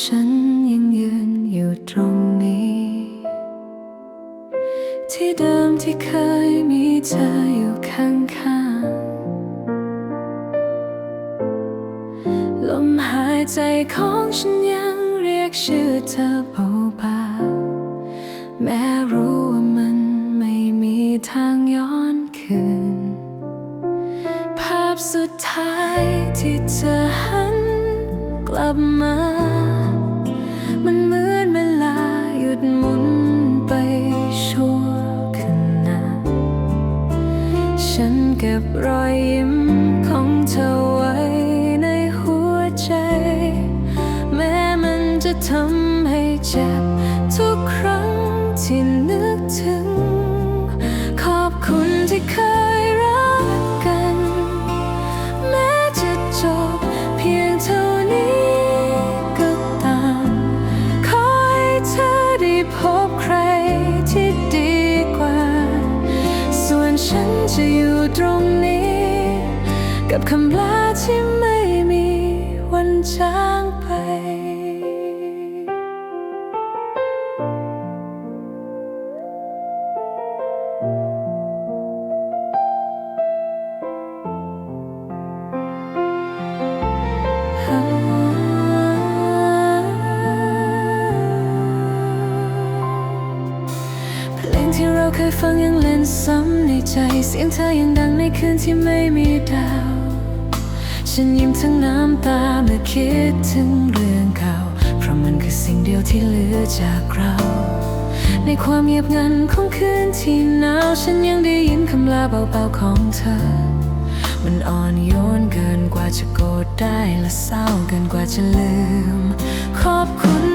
ฉันยังยืนอยู่ตรงนี้ ที่เดิมที่เคยมีเธออยู่ข้างๆลมหายใจของฉันยังเรียกชื่อเธอเบาๆแม้รู้ว่ามันไม่มีทางย้อนคืน ภาพสุดท้ายที่เธอหันกลับมา นเก็บรอยยิ้มของเธอไว้ในหัวใจ แม้มันจะทำให้เจ็บ ทุกครั้งที่นึกถึง ขอบคุณที่เคย จะอยู่ตรงนี้ กับคำลาที่ไม่มีวันจางไป เพลงที่เราเคยฟังยังเล่นซ้ำในใจ เสียงเธอยังดังในคืนที่ไม่มีดาว ฉันยิ้มทั้งน้ำตาเมื่อคิดถึงเรื่องเก่า เพราะมันคือสิ่งเดียวที่เหลือจากเรา ในความเงียบงันของคืนที่หนาว ฉันยังได้ยินคำลาเบาๆของเธอ มันอ่อนโยนเกินกว่าจะโกรธได้และเศร้าเกินกว่าจะลืม ขอบคุณ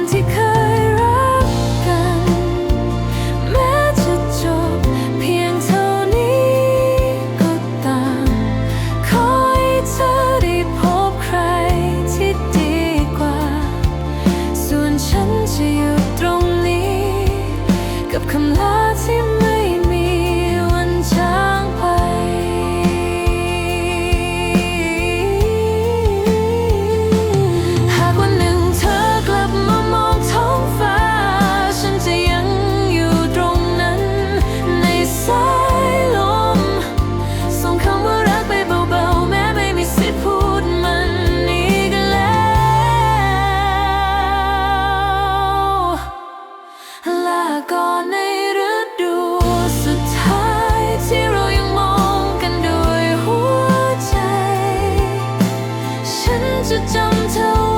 着枕头